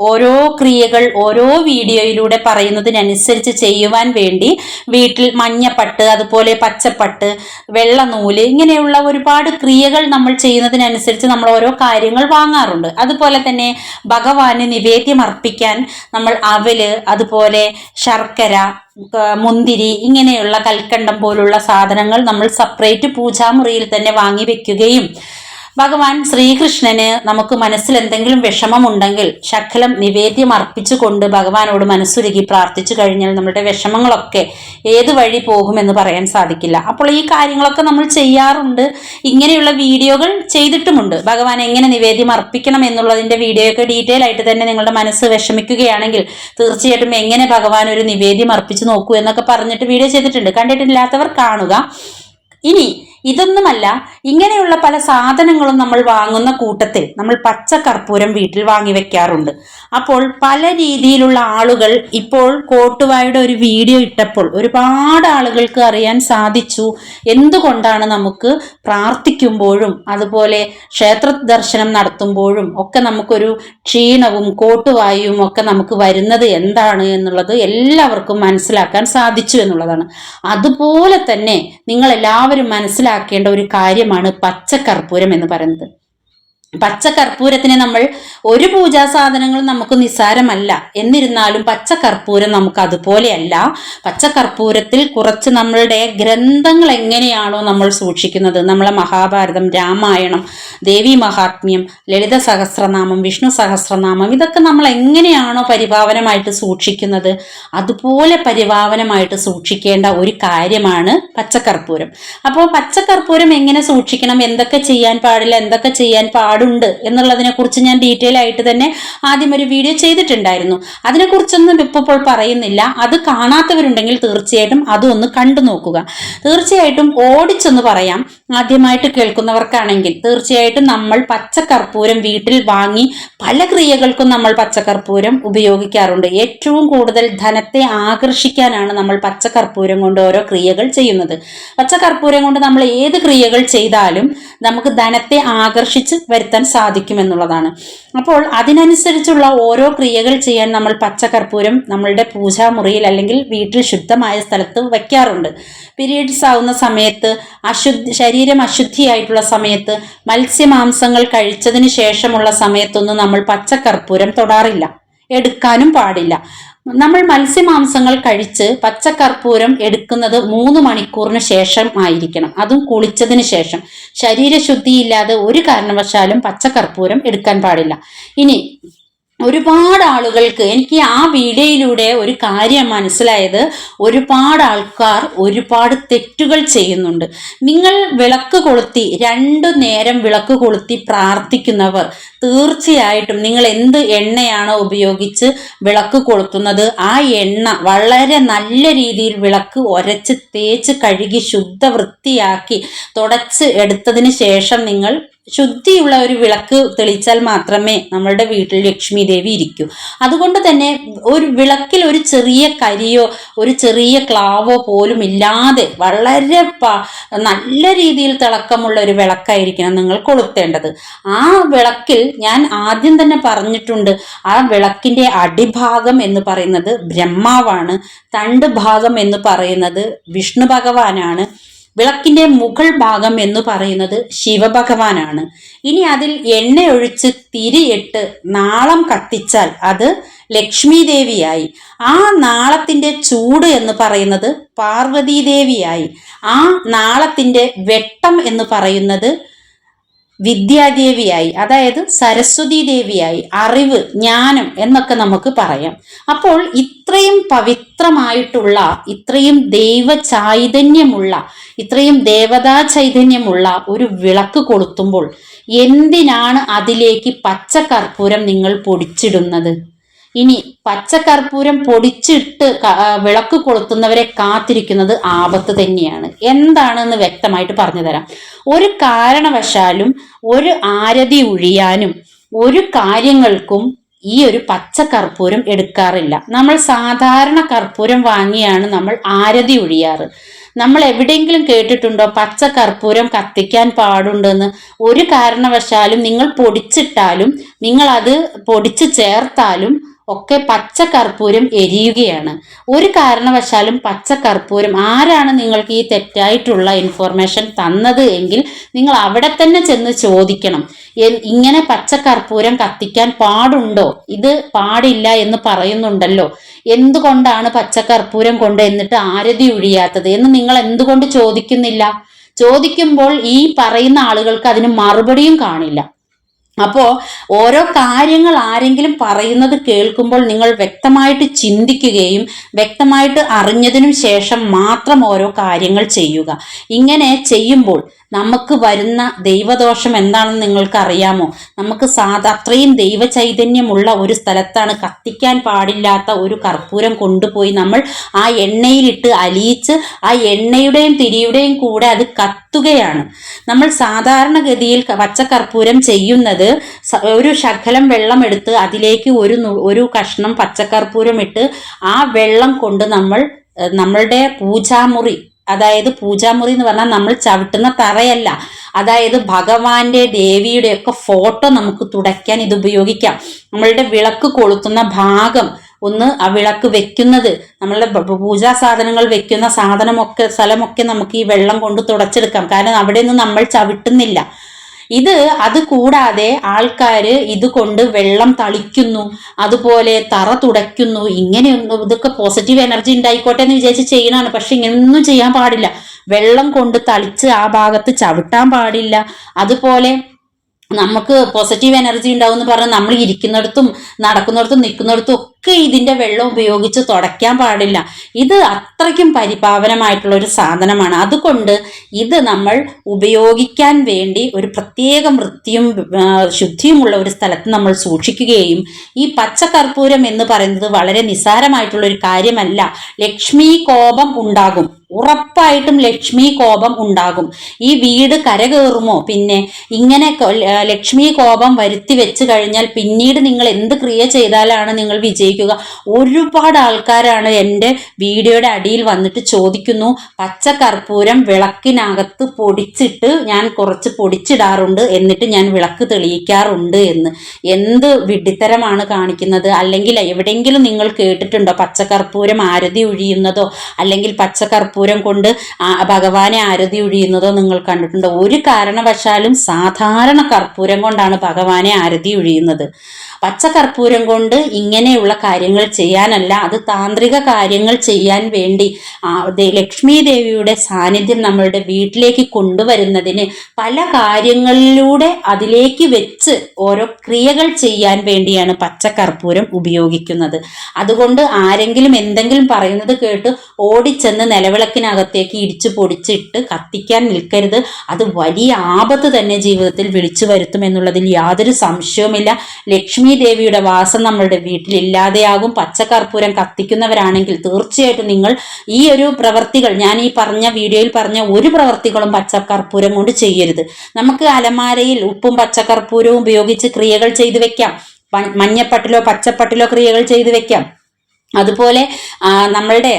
ഓരോ ക്രിയകൾ ഓരോ വീഡിയോയിലൂടെ പറയുന്നതിനനുസരിച്ച് ചെയ്യുവാൻ വേണ്ടി വീട്ടിൽ മഞ്ഞപ്പട്ട് അതുപോലെ പച്ചപ്പട്ട് വെള്ള നൂൽ ഇങ്ങനെയുള്ള ഒരുപാട് ക്രിയകൾ നമ്മൾ ചെയ്യുന്നതിനനുസരിച്ച് നമ്മൾ ഓരോ കാര്യങ്ങൾ വാങ്ങാറുണ്ട്. അതുപോലെ തന്നെ ഭഗവാന് നിവേദ്യം അർപ്പിക്കാൻ നമ്മൾ അവൽ അതുപോലെ ശർക്കര മുന്തിരി ഇങ്ങനെയുള്ള കൽക്കണ്ടം പോലുള്ള സാധനങ്ങൾ നമ്മൾ സെപ്പറേറ്റ് പൂജാമുറിയിൽ തന്നെ വാങ്ങി വെക്കുകയും ഭഗവാൻ ശ്രീകൃഷ്ണന് നമുക്ക് മനസ്സിൽ എന്തെങ്കിലും വിഷമമുണ്ടെങ്കിൽ ശകലം നിവേദ്യം അർപ്പിച്ചുകൊണ്ട് ഭഗവാനോട് മനസ്സുരുകി പ്രാർത്ഥിച്ചു കഴിഞ്ഞാൽ നമ്മുടെ വിഷമങ്ങളൊക്കെ ഏത് വഴി പോകുമെന്ന് പറയാൻ സാധിക്കില്ല. അപ്പോൾ ഈ കാര്യങ്ങളൊക്കെ നമ്മൾ ചെയ്യാറുണ്ട്. ഇങ്ങനെയുള്ള വീഡിയോകൾ ചെയ്തിട്ടുമുണ്ട്. ഭഗവാൻ എങ്ങനെ നിവേദ്യം അർപ്പിക്കണം എന്നുള്ളതിന്റെ വീഡിയോ ഒക്കെ ഡീറ്റെയിൽ ആയിട്ട് തന്നെ നിങ്ങളുടെ മനസ്സ് വിഷമിക്കുകയാണെങ്കിൽ തീർച്ചയായിട്ടും എങ്ങനെ ഭഗവാൻ ഒരു നിവേദ്യം അർപ്പിച്ചു നോക്കൂ എന്നൊക്കെ പറഞ്ഞിട്ട് വീഡിയോ ചെയ്തിട്ടുണ്ട്. കണ്ടിട്ടില്ലാത്തവർ കാണുക. ഇനി ഇതൊന്നുമല്ല ഇങ്ങനെയുള്ള പല സാധനങ്ങളും നമ്മൾ വാങ്ങുന്ന കൂട്ടത്തിൽ നമ്മൾ പച്ച കർപ്പൂരം വീട്ടിൽ വാങ്ങി വെക്കാറുണ്ട്. അപ്പോൾ പല രീതിയിലുള്ള ആളുകൾ ഇപ്പോൾ കോട്ടുവായുടെ ഒരു വീഡിയോ ഇട്ടപ്പോൾ ഒരുപാട് ആളുകൾക്ക് അറിയാൻ സാധിച്ചു. എന്തുകൊണ്ടാണ് നമുക്ക് പ്രാർത്ഥിക്കുമ്പോഴും അതുപോലെ ക്ഷേത്ര ദർശനം നടത്തുമ്പോഴും ഒക്കെ നമുക്കൊരു ക്ഷീണവും കോട്ടുവായും ഒക്കെ നമുക്ക് വരുന്നത് എന്താണ് എന്നുള്ളത് എല്ലാവർക്കും മനസ്സിലാക്കാൻ സാധിച്ചു എന്നുള്ളതാണ്. അതുപോലെ തന്നെ നിങ്ങൾ എല്ലാവരും മനസ്സിലാക്കേണ്ട ഒരു കാര്യമാണ് പച്ചക്കർപ്പൂരം എന്ന് പറയുന്നത്. പച്ചക്കർപ്പൂരത്തിനെ നമ്മൾ ഒരു പൂജാ സാധനങ്ങളും നമുക്ക് നിസ്സാരമല്ല. എന്നിരുന്നാലും പച്ചക്കർപ്പൂരം നമുക്ക് അതുപോലെയല്ല. പച്ചക്കർപ്പൂരത്തിൽ കുറച്ച് നമ്മളുടെ ഗ്രന്ഥങ്ങൾ എങ്ങനെയാണോ നമ്മൾ സൂക്ഷിക്കുന്നത്? നമ്മളെ മഹാഭാരതം രാമായണം ദേവി മഹാത്മ്യം ലളിത സഹസ്രനാമം വിഷ്ണു സഹസ്രനാമം ഇതൊക്കെ നമ്മൾ എങ്ങനെയാണോ പരിഭാവനമായിട്ട് സൂക്ഷിക്കുന്നത്? അതുപോലെ പരിഭാവനമായിട്ട് സൂക്ഷിക്കേണ്ട ഒരു കാര്യമാണ് പച്ചക്കർപ്പൂരം അപ്പോൾ പച്ചക്കർപ്പൂരം എങ്ങനെ സൂക്ഷിക്കണം? എന്തൊക്കെ ചെയ്യാൻ പാടില്ല? എന്തൊക്കെ ചെയ്യാൻ പാടുണ്ട് എന്നുള്ളതിനെ കുറിച്ച് ഞാൻ ഡീറ്റെയിൽ ആയിട്ട് തന്നെ ആദ്യം ഒരു വീഡിയോ ചെയ്തിട്ടുണ്ടായിരുന്നു. അതിനെക്കുറിച്ചൊന്നും ഇപ്പൊ ഇപ്പോൾ പറയുന്നില്ല. അത് കാണാത്തവരുണ്ടെങ്കിൽ തീർച്ചയായിട്ടും അതൊന്ന് കണ്ടു നോക്കുക. തീർച്ചയായിട്ടും ഓടിച്ചെന്ന് പറയാം. ആദ്യമായിട്ട് കേൾക്കുന്നവർക്കാണെങ്കിൽ തീർച്ചയായിട്ടും നമ്മൾ പച്ചക്കർപ്പൂരം വീട്ടിൽ വാങ്ങി പല ക്രിയകൾക്കും നമ്മൾ പച്ചക്കർപ്പൂരം ഉപയോഗിക്കാറുണ്ട്. ഏറ്റവും കൂടുതൽ ധനത്തെ ആകർഷിക്കാനാണ് നമ്മൾ പച്ചക്കർപ്പൂരം കൊണ്ട് ഓരോ ക്രിയകൾ ചെയ്യുന്നത്. പച്ചക്കർപ്പൂരം കൊണ്ട് നമ്മൾ ഏത് ക്രിയകൾ ചെയ്താലും നമുക്ക് ധനത്തെ ആകർഷിച്ച് വരുത്താൻ സാധിക്കുമെന്നുള്ളതാണ്. അപ്പോൾ അതിനനുസരിച്ചുള്ള ഓരോ ക്രിയകൾ ചെയ്യാൻ നമ്മൾ പച്ചക്കർപ്പൂരം നമ്മളുടെ പൂജാമുറിയിൽ അല്ലെങ്കിൽ വീട്ടിൽ ശുദ്ധമായ സ്ഥലത്ത് വയ്ക്കാറുണ്ട്. പീരീഡ്സ് ആവുന്ന സമയത്ത് അശുദ്ധി ശരീരം അശുദ്ധിയായിട്ടുള്ള സമയത്ത് മത്സ്യമാംസങ്ങൾ കഴിച്ചതിന് ശേഷമുള്ള സമയത്തൊന്നും നമ്മൾ പച്ചക്കർപ്പൂരം തൊടാറില്ല. എടുക്കാനും പാടില്ല. നമ്മൾ മത്സ്യമാംസങ്ങൾ കഴിച്ച് പച്ചക്കർപ്പൂരം എടുക്കുന്നത് മൂന്ന് മണിക്കൂറിന് ശേഷം ആയിരിക്കണം. അതും കുളിച്ചതിന് ശേഷം. ശരീരശുദ്ധിയില്ലാതെ ഒരു കാരണവശാലും പച്ചക്കർപ്പൂരം എടുക്കാൻ പാടില്ല. ഇനി ഒരുപാട് ആളുകൾക്ക് എനിക്ക് ആ വീഡിയോയിലൂടെ ഒരു കാര്യം മനസ്സിലായത് ഒരുപാട് ആൾക്കാർ ഒരുപാട് തെറ്റുകൾ ചെയ്യുന്നുണ്ട്. നിങ്ങൾ വിളക്ക് കൊളുത്തി രണ്ടു നേരം വിളക്ക് കൊളുത്തി പ്രാർത്ഥിക്കുന്നവർ തീർച്ചയായിട്ടും നിങ്ങൾ എന്ത് എണ്ണയാണോ ഉപയോഗിച്ച് വിളക്ക് കൊളുത്തുന്നത് ആ എണ്ണ വളരെ നല്ല രീതിയിൽ വിളക്ക് ഒരച്ച് തേച്ച് കഴുകി ശുദ്ധ വൃത്തിയാക്കി തുടച്ച് എടുത്തതിന് ശേഷം നിങ്ങൾ ശുദ്ധിയുള്ള ഒരു വിളക്ക് തെളിച്ചാൽ മാത്രമേ നമ്മളുടെ വീട്ടിൽ ലക്ഷ്മി ദേവി ഇരിക്കൂ. അതുകൊണ്ട് തന്നെ ഒരു വിളക്കിൽ ഒരു ചെറിയ കരിയോ ഒരു ചെറിയ ക്ലാവോ പോലും ഇല്ലാതെ വളരെ നല്ല രീതിയിൽ തിളക്കമുള്ള ഒരു വിളക്കായിരിക്കണം നിങ്ങൾ കൊളുത്തേണ്ടത്. ആ വിളക്കിൽ ഞാൻ ആദ്യം തന്നെ പറഞ്ഞിട്ടുണ്ട് ആ വിളക്കിന്റെ അടിഭാഗം എന്ന് പറയുന്നത് ബ്രഹ്മാവാണ് തണ്ട് ഭാഗം എന്ന് പറയുന്നത് വിഷ്ണു ഭഗവാനാണ്. വിളക്കിന്റെ മുകൾ ഭാഗം എന്ന് പറയുന്നത് ശിവഭഗവാനാണ്. ഇനി അതിൽ എണ്ണ ഒഴിച്ച് തിരിയിട്ട് നാളം കത്തിച്ചാൽ അത് ലക്ഷ്മി ദേവിയായി ആ നാളത്തിന്റെ ചൂട് എന്ന് പറയുന്നത് പാർവതീ ദേവിയായി ആ നാളത്തിന്റെ വെട്ടം എന്ന് പറയുന്നത് വിദ്യാദേവിയായി അതായത് സരസ്വതി ദേവിയായി അറിവ് ജ്ഞാനം എന്നൊക്കെ നമുക്ക് പറയാം. അപ്പോൾ ഇത്രയും പവിത്രമായിട്ടുള്ള ഇത്രയും ദൈവ ചൈതന്യമുള്ള ഇത്രയും ദേവതാ ചൈതന്യമുള്ള ഒരു വിളക്ക് കൊളുത്തുമ്പോൾ എന്തിനാണ് അതിലേക്ക് പച്ചക്കർപ്പൂരം നിങ്ങൾ പൊടിച്ചിടുന്നത്? ഇനി പച്ചക്കർപ്പൂരം പൊടിച്ചിട്ട് വിളക്ക് കൊളുത്തുന്നവരെ കാത്തിരിക്കുന്നത് ആപത്ത് തന്നെയാണ്. എന്താണെന്ന് വ്യക്തമായിട്ട് പറഞ്ഞു തരാം. ഒരു കാരണവശാലും ഒരു ആരതി ഒഴിയാനും ഒരു കാര്യങ്ങൾക്കും ഈ ഒരു പച്ച കർപ്പൂരം എടുക്കാറില്ല. നമ്മൾ സാധാരണ കർപ്പൂരം വാങ്ങിയാണ് നമ്മൾ ആരതി ഒഴിയാറ് നമ്മൾ എവിടെയെങ്കിലും കേട്ടിട്ടുണ്ടോ പച്ച കർപ്പൂരം കത്തിക്കാൻ പാടുണ്ടെന്ന്? ഒരു കാരണവശാലും നിങ്ങൾ പൊടിച്ചിട്ടാലും നിങ്ങൾ അത് പൊടിച്ച് ചേർത്താലും ഒക്കെ പച്ച കർപ്പൂരം എരിയുകയാണ്. ഒരു കാരണവശാലും പച്ച കർപ്പൂരം ആരാണ് നിങ്ങൾക്ക് ഈ തെറ്റായിട്ടുള്ള ഇൻഫോർമേഷൻ തന്നത് എങ്കിൽ നിങ്ങൾ അവിടെ തന്നെ ചെന്ന് ചോദിക്കണം. ഇങ്ങനെ പച്ച കർപ്പൂരം കത്തിക്കാൻ പാടുണ്ടോ? ഇത് പാടില്ല എന്ന് പറയുന്നുണ്ടല്ലോ. എന്തുകൊണ്ടാണ് പച്ച കർപ്പൂരം കൊണ്ട് എന്നിട്ട് ആരതി ഒഴിയാത്തത് എന്ന് നിങ്ങൾ എന്തുകൊണ്ട് ചോദിക്കുന്നില്ല? ചോദിക്കുമ്പോൾ ഈ പറയുന്ന ആളുകൾക്ക് അതിന് മറുപടിയും കാണില്ല. അപ്പോ ഓരോ കാര്യങ്ങൾ ആരെങ്കിലും പറയുന്നത് കേൾക്കുമ്പോൾ നിങ്ങൾ വ്യക്തമായിട്ട് ചിന്തിക്കുകയും വ്യക്തമായിട്ട് അറിഞ്ഞതിനും ശേഷം മാത്രം ഓരോ കാര്യങ്ങൾ ചെയ്യുക. ഇങ്ങനെ ചെയ്യുമ്പോൾ നമുക്ക് വരുന്ന ദൈവദോഷം എന്താണെന്ന് നിങ്ങൾക്ക് അറിയാമോ നമുക്ക് സാധാ അത്രയും ദൈവ ചൈതന്യമുള്ള ഒരു സ്ഥലത്താണ് കത്തിക്കാൻ പാടില്ലാത്ത ഒരു കർപ്പൂരം കൊണ്ടുപോയി നമ്മൾ ആ എണ്ണയിലിട്ട് അലിയിച്ച് ആ എണ്ണയുടെയും തിരിയുടെയും കൂടെ അത് കത്തുകയാണ്. നമ്മൾ സാധാരണഗതിയിൽ പച്ചക്കർപ്പൂരം ചെയ്യുന്നത് ഒരു ശകലം വെള്ളം എടുത്ത് അതിലേക്ക് ഒരു ഒരു കഷ്ണം പച്ചക്കർപ്പൂരം ഇട്ട് ആ വെള്ളം കൊണ്ട് നമ്മൾ നമ്മളുടെ പൂജാമുറി അതായത് പൂജാമുറി എന്ന് പറഞ്ഞാൽ നമ്മൾ ചവിട്ടുന്ന തറയല്ല. അതായത് ഭഗവാന്റെ ദേവിയുടെ ഒക്കെ ഫോട്ടോ നമുക്ക് തുടയ്ക്കാൻ ഇത് ഉപയോഗിക്കാം. നമ്മളുടെ വിളക്ക് കൊളുത്തുന്ന ഭാഗം ഒന്ന് ആ വിളക്ക് വെക്കുന്നത് നമ്മളുടെ പൂജാ സാധനങ്ങൾ വെക്കുന്ന സാധനമൊക്കെ സ്ഥലമൊക്കെ നമുക്ക് ഈ വെള്ളം കൊണ്ട് തുടച്ചെടുക്കാം. കാരണം അവിടെ നിന്ന് നമ്മൾ ചവിട്ടുന്നില്ല. ഇത് അത് കൂടാതെ ആൾക്കാര് ഇത് കൊണ്ട് വെള്ളം തളിക്കുന്നു അതുപോലെ തറ തുടയ്ക്കുന്നു ഇങ്ങനെ ഇതൊക്കെ പോസിറ്റീവ് എനർജി ഉണ്ടായിക്കോട്ടെ എന്ന് വിചാരിച്ച് ചെയ്യണമാണ് പക്ഷെ ഇങ്ങനെയൊന്നും ചെയ്യാൻ പാടില്ല. വെള്ളം കൊണ്ട് തളിച്ച് ആ ഭാഗത്ത് ചവിട്ടാൻ പാടില്ല. അതുപോലെ നമുക്ക് പോസിറ്റീവ് എനർജി ഉണ്ടാവും എന്ന് പറഞ്ഞാൽ നമ്മൾ ഇരിക്കുന്നിടത്തും നടക്കുന്നിടത്തും നിൽക്കുന്നിടത്തും ഒക്കെ ഇതിന്റെ വെള്ളം ഉപയോഗിച്ച് തുടയ്ക്കാൻ പാടില്ല. ഇത് അത്രയ്ക്കും പരിപാവനമായിട്ടുള്ള ഒരു സാധനമാണ്. അതുകൊണ്ട് ഇത് നമ്മൾ ഉപയോഗിക്കാൻ വേണ്ടി ഒരു പ്രത്യേക വൃത്തിയും ശുദ്ധിയുമുള്ള ഒരു സ്ഥലത്ത് നമ്മൾ സൂക്ഷിക്കുകയും ഈ പച്ചക്കർപ്പൂരം എന്ന് പറയുന്നത് വളരെ നിസ്സാരമായിട്ടുള്ള ഒരു കാര്യമല്ല. ലക്ഷ്മി കോപം ഉണ്ടാകും. ഉറപ്പായിട്ടും ലക്ഷ്മി കോപം ഉണ്ടാകും. ഈ വീട് കരകയറുമോ? പിന്നെ ഇങ്ങനെ ലക്ഷ്മി കോപം വരുത്തി വെച്ച് കഴിഞ്ഞാൽ പിന്നീട് നിങ്ങൾ എന്ത് ക്രിയ ചെയ്താലാണ് നിങ്ങൾ വിജയിക്കുക ഒരുപാട് ആൾക്കാരാണ് എന്റെ വീഡിയോയുടെ അടിയിൽ വന്നിട്ട് ചോദിക്കുന്നു പച്ച കർപ്പൂരം വിളക്കിനകത്ത് പൊടിച്ചിട്ട് ഞാൻ കുറച്ച് പൊടിച്ചിടാറുണ്ട് എന്നിട്ട് ഞാൻ വിളക്ക് തെളിയിക്കാറുണ്ട് എന്ന്. എന്ത് വിഡിത്തരമാണ് കാണിക്കുന്നത്? അല്ലെങ്കിൽ എവിടെയെങ്കിലും നിങ്ങൾ കേട്ടിട്ടുണ്ടോ പച്ചക്കർപ്പൂരം ആരതി ഒഴിയുന്നതോ അല്ലെങ്കിൽ പച്ചക്കർപ്പൂരം കൊണ്ട് ഭഗവാനെ ആരതി ഒഴിയുന്നതോ നിങ്ങൾ കണ്ടിട്ടുണ്ടോ? ഒരു കാരണവശാലും സാധാരണ കർപ്പൂരം കൊണ്ടാണ് ഭഗവാനെ ആരതി ഒഴിയുന്നത് പച്ചക്കർപ്പൂരം കൊണ്ട് ഇങ്ങനെയുള്ള കാര്യങ്ങൾ ചെയ്യാനല്ല അത് താന്ത്രിക കാര്യങ്ങൾ ചെയ്യാൻ വേണ്ടി. ലക്ഷ്മി ദേവിയുടെ സാന്നിധ്യം നമ്മളുടെ വീട്ടിലേക്ക് കൊണ്ടുവരുന്നതിന് പല കാര്യങ്ങളിലൂടെ അതിലേക്ക് വെച്ച് ഓരോ ക്രിയകൾ ചെയ്യാൻ വേണ്ടിയാണ് പച്ചക്കർപ്പൂരം ഉപയോഗിക്കുന്നത്. അതുകൊണ്ട് ആരെങ്കിലും എന്തെങ്കിലും പറയുന്നത് കേട്ട് ഓടിച്ചെന്ന് നിലവിളക്കിനകത്തേക്ക് ഇടിച്ചു പൊടിച്ചിട്ട് കത്തിക്കാൻ നിൽക്കരുത്. അത് വലിയ ആപത്ത് തന്നെ ജീവിതത്തിൽ വിളിച്ചു വരുത്തും എന്നുള്ളതിൽ യാതൊരു സംശയവുമില്ല. ലക്ഷ്മി ദേവിയുടെ വാസം നമ്മളുടെ വീട്ടിൽ ഇല്ലാതെയാകും പച്ചക്കർപ്പൂരം കത്തിക്കുന്നവരാണെങ്കിൽ തീർച്ചയായിട്ടും നിങ്ങൾ ഈ ഒരു പ്രവർത്തികൾ ഞാൻ ഈ പറഞ്ഞ വീഡിയോയിൽ പറഞ്ഞ ഒരു പ്രവർത്തികളും പച്ചക്കർപ്പൂരം കൊണ്ട് ചെയ്യരുത്. നമുക്ക് അലമാരയിൽ ഉപ്പും പച്ചക്കർപ്പൂരവും ഉപയോഗിച്ച് ക്രിയകൾ ചെയ്തു വെക്കാം. മഞ്ഞപ്പട്ടിലോ പച്ചപ്പട്ടിലോ ക്രിയകൾ ചെയ്തു വെക്കാം. അതുപോലെ നമ്മളുടെ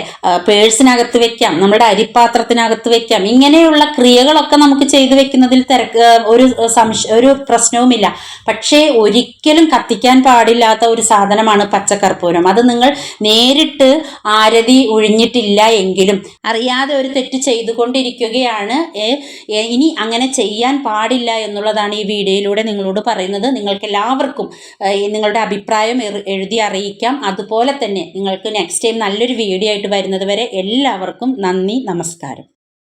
പേഴ്സിനകത്ത് വെക്കാം നമ്മുടെ അരിപ്പാത്രത്തിനകത്ത് വെക്കാം. ഇങ്ങനെയുള്ള ക്രിയകളൊക്കെ നമുക്ക് ചെയ്തു വെക്കുന്നതിൽ തിരക്ക് ഒരു സംശ ഒരു പ്രശ്നവുമില്ല. പക്ഷേ ഒരിക്കലും കത്തിക്കാൻ പാടില്ലാത്ത ഒരു സാധനമാണ് പച്ചക്കർപ്പൂരം. അത് നിങ്ങൾ നേരിട്ട് ആരതി ഒഴിഞ്ഞിട്ടില്ല എങ്കിലും അറിയാതെ ഒരു തെറ്റ് ചെയ്തുകൊണ്ടിരിക്കുകയാണ് ഇനി അങ്ങനെ ചെയ്യാൻ പാടില്ല എന്നുള്ളതാണ് ഈ വീഡിയോയിലൂടെ നിങ്ങളോട് പറയുന്നത്. നിങ്ങൾക്ക് എല്ലാവർക്കും നിങ്ങളുടെ അഭിപ്രായം എഴുതി അറിയിക്കാം. അതുപോലെ തന്നെ നിങ്ങൾക്ക് നെക്സ്റ്റ് ടൈം നല്ലൊരു വീഡിയോ ആയിട്ട് വരുന്നത് വരെ എല്ലാവർക്കും നന്ദി നമസ്കാരം.